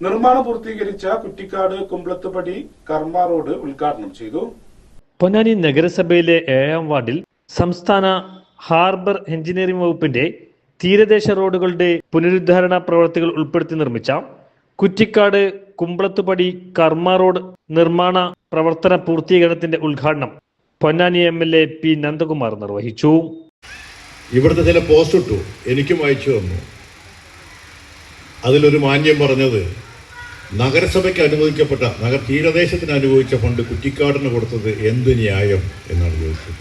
നിർമ്മാണം പൂർത്തീകരിച്ച കുറ്റിക്കാട് കുമ്പളത്തുപടി കർമ്മ റോഡ് ഉദ്ഘാടനം ചെയ്തു. പൊന്നാനി നഗരസഭയിലെ ഏഴാം വാർഡിൽ സംസ്ഥാന ഹാർബർ എഞ്ചിനീയറിംഗ് വകുപ്പിന്റെ തീരദേശ റോഡുകളുടെ പുനരുദ്ധാരണ പ്രവർത്തികൾ ഉൾപ്പെടുത്തി നിർമ്മിച്ച കുറ്റിക്കാട് കുമ്പളത്തുപടി കർമ്മ റോഡ് നിർമ്മാണ പ്രവർത്തന പൂർത്തീകരണത്തിന്റെ ഉദ്ഘാടനം Ponnani M L A P Nandakumar നിർവഹിച്ചു. ഇവിടുത്തെ ചില പോസ്റ്റ് ഇട്ടു. എനിക്കും വായിച്ചു തന്നു. അതിലൊരു മാന്യം പറഞ്ഞത് നഗരസഭയ്ക്ക് അനുവദിക്കപ്പെട്ട നഗര തീരദേശത്തിന് അനുവദിച്ച ഫണ്ട് കുറ്റിക്കാടിന് കൊടുത്തത് എന്ത് ന്യായം എന്നാണ് ചോദിച്ചത്.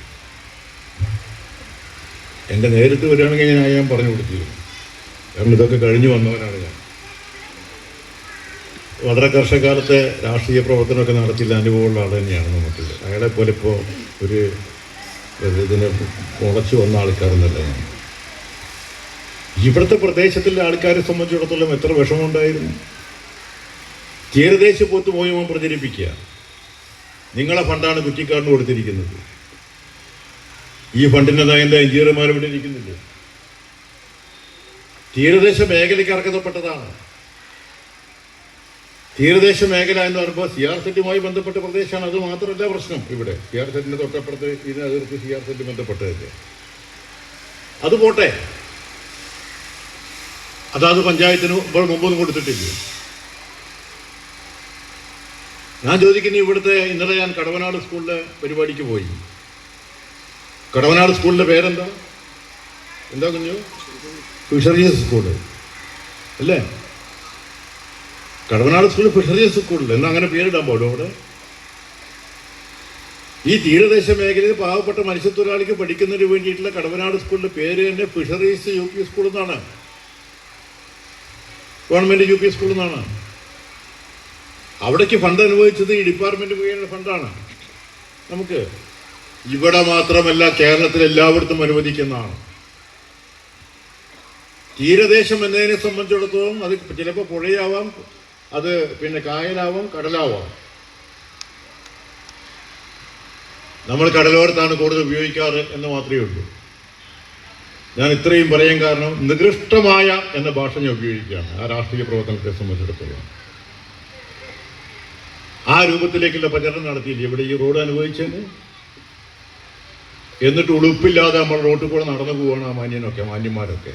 എന്റെ നേരിട്ട് വരികയാണെങ്കിൽ ഞാൻ ന്യായം പറഞ്ഞു കൊടുത്തിരുന്നു. കാരണം ഇതൊക്കെ കഴിഞ്ഞു വന്നവനാണ് ഞാൻ. വളരെ കർഷകാലത്തെ രാഷ്ട്രീയ പ്രവർത്തനമൊക്കെ നടത്തിയില്ല അനുഭവമുള്ള ആൾ തന്നെയാണ് നമുക്ക് അയാളെ പോലെ ഇപ്പോൾ ഒരു ഇതിന് മുളച്ചു വന്ന ആൾക്കാരൊന്നുമല്ല ഞാൻ. ഇവിടുത്തെ പ്രദേശത്തിലെ ആൾക്കാരെ സംബന്ധിച്ചിടത്തോളം എത്ര വിഷമമുണ്ടായിരുന്നു. തീരദേശ പോത്ത് മോയമം പ്രചരിപ്പിക്കുക. നിങ്ങളെ ഫണ്ടാണ് കുറ്റിക്കാടിന് കൊടുത്തിരിക്കുന്നത്. ഈ ഫണ്ടിന്റെ എന്താ എഞ്ചിനീയർമാർ ഇവിടെ ഇരിക്കുന്നില്ല തീരദേശ മേഖലയ്ക്ക് അർഹതപ്പെട്ടതാണ്. തീരദേശ മേഖല എന്ന് പറയുമ്പോൾ സി ആർ സെറ്റുമായി ബന്ധപ്പെട്ട പ്രദേശമാണ്. അത് മാത്രമല്ല പ്രശ്നം ഇവിടെ. സി ആർ സെറ്റിന്റെ തൊട്ടപ്പുറത്ത് ഇതിനകത്ത് സി ആർ സെറ്റ് ബന്ധപ്പെട്ടതല്ലേ? അത് പോട്ടെ. അതാത് പഞ്ചായത്തിന് ഇപ്പോൾ മുമ്പൊന്നും കൊടുത്തിട്ടില്ല. ഞാൻ ചോദിക്കുന്നു ഇവിടുത്തെ ഇന്നലെ ഞാൻ കടവനാട് സ്കൂളിലെ പരിപാടിക്ക് പോയി. കടവനാട് സ്കൂളിന്റെ പേരെന്താ? എന്താ കുഞ്ഞു? ഫിഷറീസ് സ്കൂൾ അല്ലേ? കടവനാട് സ്കൂളിൽ ഫിഷറീസ് സ്കൂളിൽ എന്നാ അങ്ങനെ പേരിടാൻ പാടും അവിടെ? ഈ തീരദേശ മേഖലയിൽ പാവപ്പെട്ട മത്സ്യത്തൊഴിലാളിക്ക് പഠിക്കുന്നതിന് വേണ്ടിയിട്ടുള്ള കടവനാട് സ്കൂളിന്റെ പേര് തന്നെ ഫിഷറീസ് യു പി സ്കൂൾ എന്നാണ്. ഗവൺമെന്റ് യു പി സ്കൂളിൽ നിന്നാണ്. അവിടേക്ക് ഫണ്ട് അനുവദിച്ചത് ഈ ഡിപ്പാർട്ട്മെന്റ് മുഖേന ഫണ്ടാണ്. നമുക്ക് ഇവിടെ മാത്രമല്ല കേരളത്തിൽ എല്ലായിടത്തും അനുവദിക്കുന്നതാണ്. തീരദേശം എന്നതിനെ സംബന്ധിച്ചിടത്തോളം അത് ചിലപ്പോൾ പുഴയാവാം അത് പിന്നെ കായലാവാം കടലാവാം. നമ്മൾ കടലോരത്താണ് കൂടുതൽ ഉപയോഗിക്കാറ് എന്ന് മാത്രമേ ഉള്ളൂ. ഞാൻ ഇത്രയും പറയാൻ കാരണം നികൃഷ്ടമായ എന്ന ഭാഷ ഞാൻ ഉപയോഗിക്കുകയാണ്. ആ രാഷ്ട്രീയ പ്രവർത്തനത്തെ സംബന്ധിച്ചിടത്തോളം. ആ രൂപത്തിലേക്കുള്ള പ്രചരണം നടത്തിയില്ല? ഇവിടെ ഈ റോഡ് അനുഭവിച്ചതിന് എന്നിട്ട് ഉളുപ്പില്ലാതെ നമ്മൾ റോട്ടിൽ കൂടെ നടന്നു പോവാണ് ആ മാന്യനൊക്കെ മാന്യന്മാരൊക്കെ.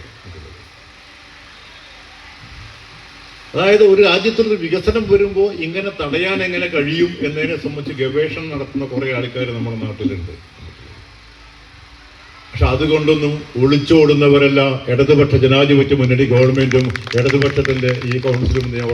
അതായത് ഒരു രാജ്യത്തൊരു വികസനം വരുമ്പോൾ ഇങ്ങനെ തടയാൻ എങ്ങനെ കഴിയും എന്നതിനെ സംബന്ധിച്ച് ഗവേഷണം നടത്തുന്ന കുറേ ആൾക്കാർ നമ്മുടെ നാട്ടിലുണ്ട്. പക്ഷെ അതുകൊണ്ടൊന്നും ഒളിച്ചോടുന്നവരല്ല. ഇടതുപക്ഷ ജനാധിപത്യ മുന്നണി ഗവൺമെന്റും ഇടതുപക്ഷത്തിന്റെ ഈ കൗൺസിലും ഞാൻ